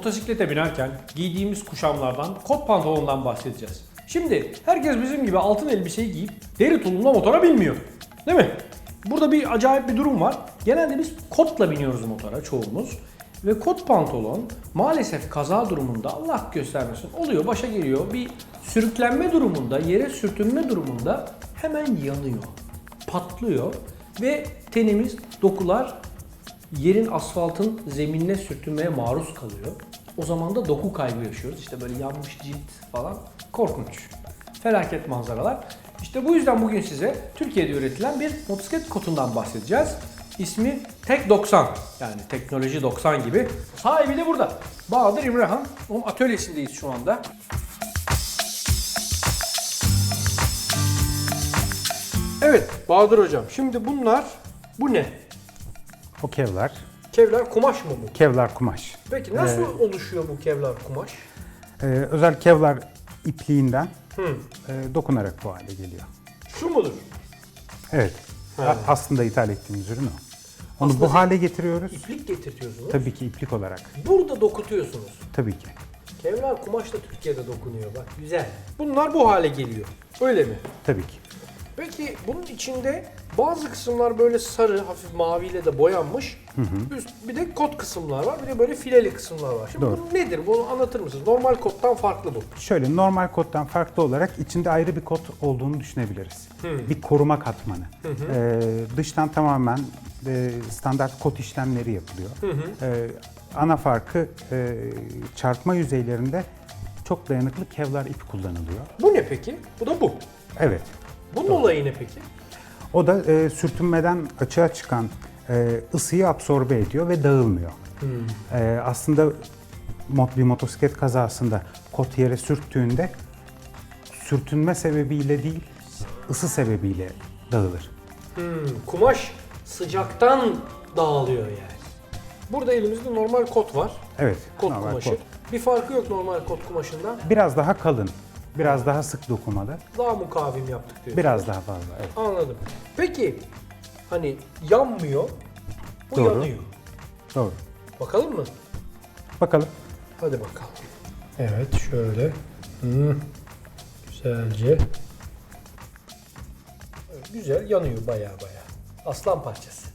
Motosiklete binerken giydiğimiz kuşamlardan, kot pantolondan bahsedeceğiz. Şimdi herkes bizim gibi altın elbiseyi giyip deri tulumla motora binmiyor. Değil mi? Burada bir acayip bir durum var. Genelde biz kotla biniyoruz motora çoğumuz. Ve kot pantolon maalesef kaza durumunda Allah göstermesin oluyor başa geliyor. Bir sürüklenme durumunda, yere sürtünme durumunda hemen yanıyor. Patlıyor ve tenimiz, dokular yerin asfaltın zeminine sürtünmeye maruz kalıyor. O zaman da doku kaybı yaşıyoruz. İşte böyle yanmış cilt falan. Korkunç. Felaket manzaralar. İşte bu yüzden bugün size Türkiye'de üretilen bir motosiklet kotundan bahsedeceğiz. İsmi Tek 90. Yani teknoloji 90 gibi. Sahibi de burada. Bahadır İmrehan. Onun atölyesindeyiz şu anda. Evet Bahadır hocam. Şimdi bunlar bu ne? O kevlar. Kevlar kumaş mı bu? Kevlar kumaş. Peki nasıl oluşuyor bu kevlar kumaş? Ee, özel kevlar ipliğinden Hı. e, dokunarak bu hale geliyor. Şu mudur? Evet. Ha. Aslında ithal ettiğimiz ürün o. Onu Aslında bu hale getiriyoruz. İplik getirtiyorsunuz. Tabii ki iplik olarak. Burada dokutuyorsunuz. Tabii ki. Kevlar kumaş da Türkiye'de dokunuyor bak güzel. Bunlar bu hale geliyor. Öyle mi? Tabii ki. Peki bunun içinde bazı kısımlar böyle sarı, hafif maviyle de boyanmış. Üst, bir de kot kısımlar var, bir de böyle fileli kısımlar var. Şimdi Doğru. bu nedir? Bunu anlatır mısınız? Normal kottan farklı bu. Şöyle normal kottan farklı olarak içinde ayrı bir kot olduğunu düşünebiliriz. Bir koruma katmanı. Ee, dıştan tamamen e, standart kot işlemleri yapılıyor. Ee, ana farkı e, çarpma yüzeylerinde çok dayanıklı kevlar ip kullanılıyor. Bu ne peki? Bu da bu. Evet. Bunun olayı ne peki? O da e, sürtünmeden açığa çıkan e, ısıyı absorbe ediyor ve dağılmıyor. E, aslında bir motosiklet kazasında kot yere sürttüğünde sürtünme sebebiyle değil, ısı sebebiyle dağılır. Hmm, kumaş sıcaktan dağılıyor yani. Burada elimizde normal kot var. Evet, Kot kumaşı. kot. Bir farkı yok normal kot kumaşından. Biraz daha kalın, biraz daha sık dokumalı, Daha mukavim yaptık diyor. biraz daha fazla. Evet. Anladım. Peki hani yanmıyor. Bu Doğru. yanıyor. Doğru. Bakalım mı? Bakalım. Hadi bakalım. Evet şöyle. Hı. Güzelce. Evet, Güzel yanıyor baya baya. Aslan parçası.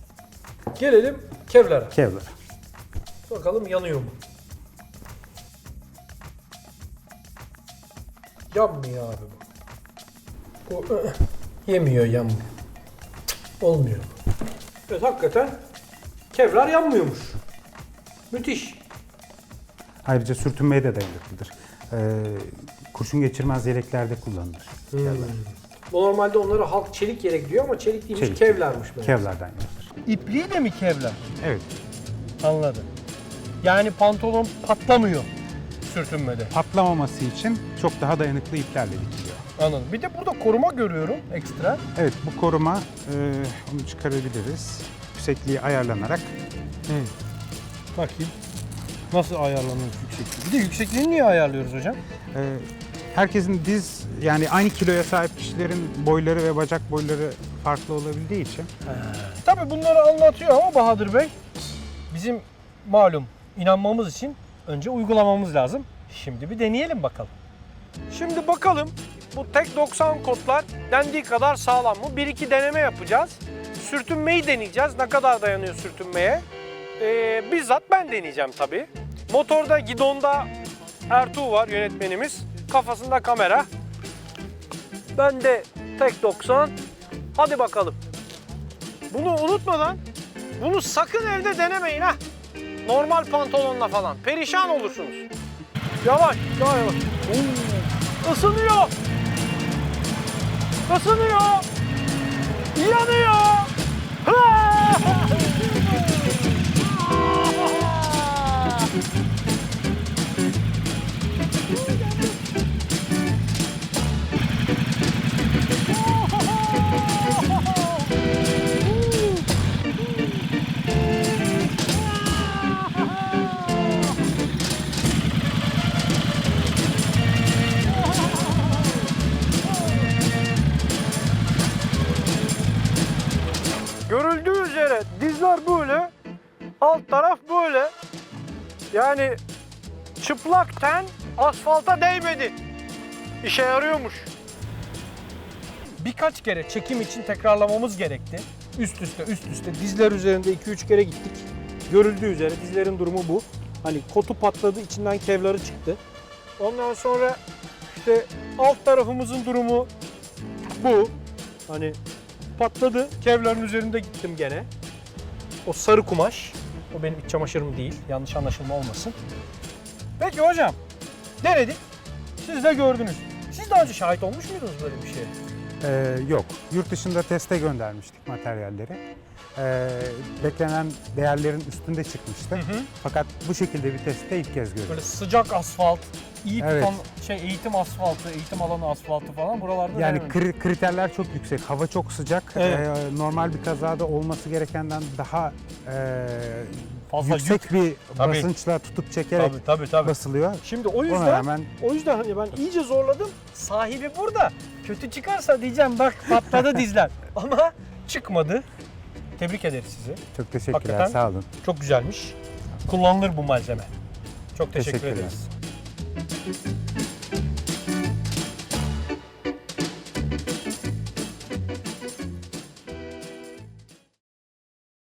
Gelelim kevlara. Kevlar. Bakalım yanıyor mu? Yanmıyor abi bu. Bu ı, yemiyor yanmıyor. Cık, Olmuyor. Evet hakikaten kevlar yanmıyormuş. Müthiş. Ayrıca sürtünmeye de dayanıklıdır. E, kurşun geçirmez yeleklerde kullanılır. Kevlar. Bu normalde onlara halk çelik yelek diyor ama çelik değilmiş Çelik. kevlarmış. meğer. Kevlardan yapılır. İpliği de mi kevlar? Evet. Anladım. Yani pantolon patlamıyor sürtünmede. Patlamaması için çok daha dayanıklı iplerle dikiliyor. Anladım. Bir de burada koruma görüyorum ekstra. Evet bu koruma e, onu çıkarabiliriz. Yüksekliği ayarlanarak Bakayım. Nasıl ayarlanıyor yüksekliği? Bir de yüksekliğini niye ayarlıyoruz hocam? e, herkesin diz yani aynı kiloya sahip kişilerin boyları ve bacak boyları farklı olabildiği için Tabii bunları anlatıyor ama Bahadır Bey bizim malum inanmamız için önce uygulamamız lazım. Şimdi bir deneyelim bakalım. Şimdi bakalım bu tek 90 kodlar dendiği kadar sağlam mı? Bir iki deneme yapacağız. Sürtünmeyi deneyeceğiz. Ne kadar dayanıyor sürtünmeye? Ee, bizzat ben deneyeceğim tabii. Motorda, gidonda Ertuğ var yönetmenimiz. Kafasında kamera. Ben de tek 90. Hadi bakalım. Bunu unutmadan bunu sakın evde denemeyin ha. Normal pantolonla falan. Perişan olursunuz. Yavaş, daha yavaş. Oo, Isınıyor. Isınıyor. Yanıyor. Üzere dizler böyle, alt taraf böyle. Yani çıplak ten asfalta değmedi. İşe yarıyormuş. Birkaç kere çekim için tekrarlamamız gerekti. Üst üste üst üste dizler üzerinde 2-3 kere gittik. Görüldüğü üzere dizlerin durumu bu. Hani kotu patladı içinden kevları çıktı. Ondan sonra işte alt tarafımızın durumu bu. Hani patladı. Kevların üzerinde gittim gene. O sarı kumaş. O benim iç çamaşırım değil. Yanlış anlaşılma olmasın. Peki hocam. Denedik. Siz de gördünüz. Siz daha önce şahit olmuş muydunuz böyle bir şeye? Ee, yok. Yurt dışında teste göndermiştik materyalleri. Ee, beklenen değerlerin üstünde çıkmıştı. hı. Fakat bu şekilde bir testte ilk kez görüyoruz. Böyle sıcak asfalt, iyi Evet. tutan şey eğitim asfaltı, eğitim alanı asfaltı falan buralarda Yani kri- kriterler çok yüksek. Hava çok sıcak. Evet. Ee, normal bir kazada olması gerekenden daha e, Fazla yüksek bir Tabii. basınçla tutup çekerek Tabii tabii tabii. basılıyor. Şimdi o Ona yüzden rağmen o yüzden hani ben iyice zorladım. Sahibi burada. Kötü çıkarsa diyeceğim bak patladı dizler. Ama çıkmadı. Tebrik ederiz sizi. çok teşekkürler. Hakikaten. Sağ olun. Çok güzelmiş. Kullanılır bu malzeme. Çok teşekkür Teşekkürler. ederiz. Thank you.